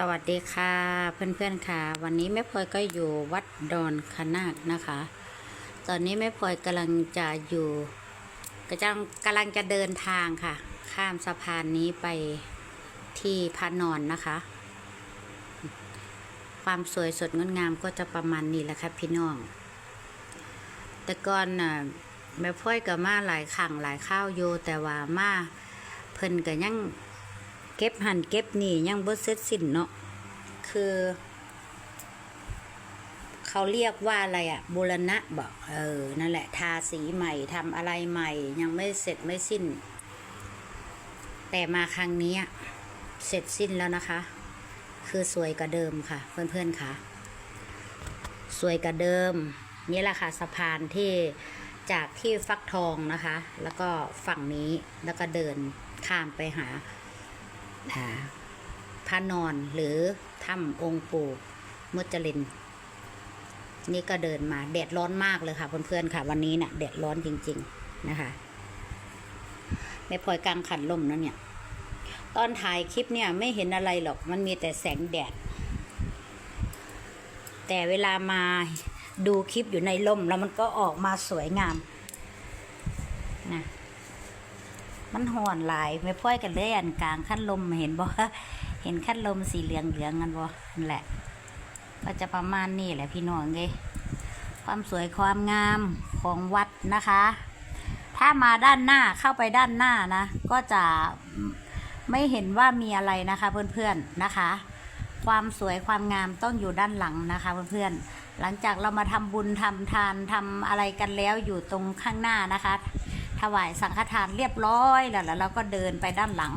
สวัสดีค่ะเพื่อนๆค่ะ วันนี้แม่พลอยก็อยู่วัดดอนคนาคนะคะ ตอนนี้แม่พลอยกำลังจะอยู่กำลังกำลังจะเดินทางค่ะ ข้ามสะพานนี้ไปที่พระนอนนะคะ ความสวยสดงดงามก็จะประมาณนี้แหละค่ะพี่น้อง แต่ก่อนน่ะแม่พลอยก็มาหลายครั้งหลายข้าวอยู่แต่ว่ามาเพิ่นก็ยัง เก็บหันเก็บนี่ยังบ่เสร็จสิ้นเนาะคือ เขาเรียกว่าอะไรอะบูรณะบอกเออนั่นแหละ ทาสีใหม่ทำอะไรใหม่ ยังไม่เสร็จไม่สิ้น แต่มาครั้งนี้อะเสร็จสิ้นแล้วนะคะ คือสวยกว่าเดิมค่ะ เพื่อนๆค่ะ สวยกว่าเดิม นี่แหละค่ะสะพานที่จากที่ฟักทองนะคะ แล้วก็ฝั่งนี้แล้วก็เดินข้ามไปหา พระนอนหรือถ้ำองค์ปู่มุจลิน นี่ก็เดินมาแดดร้อนมากเลยค่ะ เพื่อนๆค่ะ วันนี้เนะ่ะแดดร้อนจริง ๆนะคะแม่พลอยกลางขันลมนะเนี่ย ตอนถ่ายคลิปเนี่ยไม่เห็นอะไรหรอกมันมีแต่แสงแดด แต่เวลามาดูคลิปอยู่ในล่มแล้วมันก็ออกมาสวยงามนะ มันห่อนหลายไม่พ่อยกันเลยอันกลางขั้นลมเห็นบ่เห็นขั้นลมสีเหลืองเหลืองกันบ่นั่นแหละ ก็จะประมาณนี้แหละพี่น้องเลยความสวยความงามของวัดนะคะ ถ้ามาด้านหน้าเข้าไปด้านหน้านะ ก็จะไม่เห็นว่ามีอะไรนะคะเพื่อนๆนะคะ ความสวยความงามต้องอยู่ด้านหลังนะคะเพื่อนๆหลังจากเรามาทำบุญทำทานทำอะไรกันแล้วอยู่ตรงข้างหน้านะคะ ถวายสังฆทานเรียบร้อยแล้วแล้วเราก็เดินไปด้านหลัง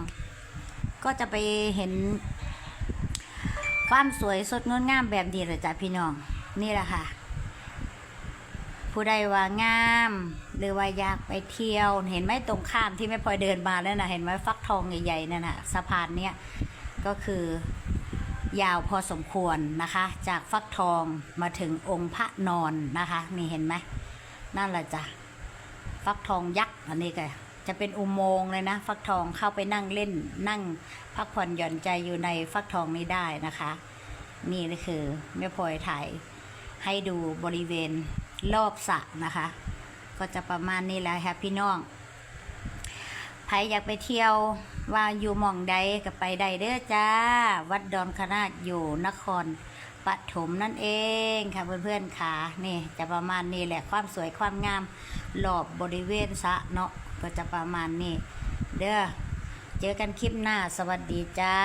ก็จะไปเห็น ความสวยสดงดงามแบบนี้เลยจ้ะพี่น้อง นี่แหละค่ะ ผู้ใดว่างาม หรือว่าอยากไปเที่ยว เห็นไหมตรงข้ามที่แม่พลอยเดินมาแล้วนะเห็นไหมฟักทองใหญ่ๆนั่นนะสะพานเนี้ยก็คือยาวพอสมควรนะคะ จากฟักทองมาถึงองค์พระนอนนะคะ นี่เห็นไหมนั่นแหละจ้ะ ฟักทองยักษ์อันนี้ก็จะเป็นอุโมงค์เลยนะ ฟักทองเข้าไปนั่งเล่น นั่งพักผ่อนหย่อนใจอยู่ในฟักทองนี้ได้นะคะ นี่ก็คือแม่พลอยถ่ายให้ดูบริเวณรอบสระนะคะ ก็จะประมาณนี้แหละค่ะพี่น้องใครอยากไปเที่ยวว่าอยู่มองใดก็ไปได้เด้อจ้า วัดดอนคณาอยู่นคร ปฐมนั่นเองค่ะเพื่อนๆค่ะนี่จะประมาณนี้แหละความสวยความงามรอบบริเวณสะเนาะก็จะประมาณนี้ เด้อเจอกันคลิปหน้าสวัสดีจ้า